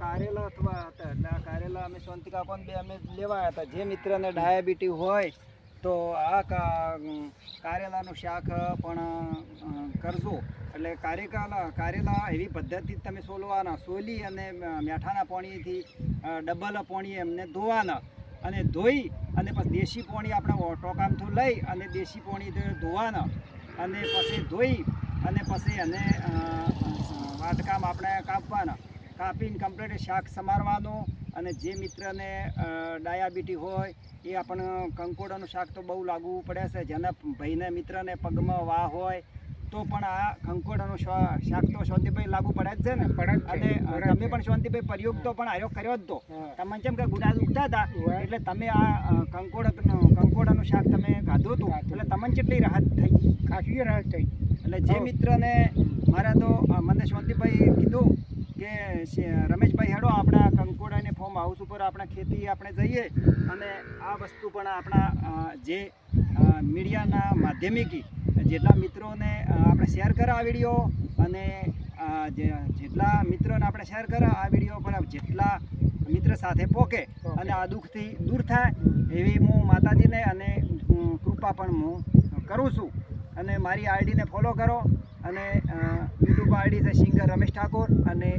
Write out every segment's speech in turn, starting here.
કારેલા અથવા હતા. એટલે આ કારેલા અમે શાંતિ પણ બે અમે લેવાયા હતા. જે મિત્રને ડાયાબિટી હોય, તો આ કારેલાનું શાક પણ કરજો. એટલે કારેલા કારેલા એવી પદ્ધતિ તમે સોલવાના. સોલી અને મીઠાના પોણીથી ડબલ પોણી એમને ધોવાના. અને ધોઈ અને પછી દેશી પોણી આપણા ટોકામથી લઈ અને દેશી પોણી ધોવાના. અને પછી ધોઈ અને પછી એને વાટકામ આપણે કાપવાના. કાપીને કમ્પ્લીટ શાક સમારવાનું અને જે મિત્રને ડાયાબિટી હોય એ આપણને કંકોડાનું શાક તો બહુ લાગવું પડે છે. જેના ભાઈને મિત્રને પગમાં વાહ હોય તો પણ આ કંકોડાનું શાક તો શાંતિભાઈ લાગુ પડે જ છે ને? અને તમે પણ શાંતિભાઈ પ્રયોગ તો પણ આયોગ કર્યો જ તો. તમને જેમ કે ગુડા દુખતા હતા? એટલે તમે આ કંકોડ કંકોડાનું કંકોડાનું શાક તમે ખાધું હતું? એટલે તમને કેટલી રાહત થઈ? ખાસી રાહત થઈ. એટલે જે મિત્રને મારા તો મને શાંતિભાઈ કીધું કે રમેશભાઈ હેડો આપણા કંકોડાને ફોર્મ હાઉસ ઉપર આપણે ખેતી આપણે જઈએ અને આ વસ્તુ પણ આપણા જે મીડિયાના માધ્યમિકી જેટલા મિત્રોને આપણે શેર કરા આ વીડિયો અને જે જેટલા મિત્રોને આપણે શેર કરા આ વીડિયો પણ જેટલા મિત્ર સાથે પોકે. અને આ દુઃખથી દૂર થાય એવી હું માતાજીને અને કૃપા પણ હું કરું છું અને મારી આઈડીને ફોલો કરો અને યુટ્યુબ આઈડી છે સિંગર રમેશ ઠાકોર અને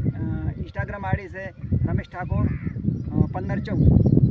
ઇન્સ્ટાગ્રામ આઈડી છે રમેશ ઠાકોર પંદર ચૌદ.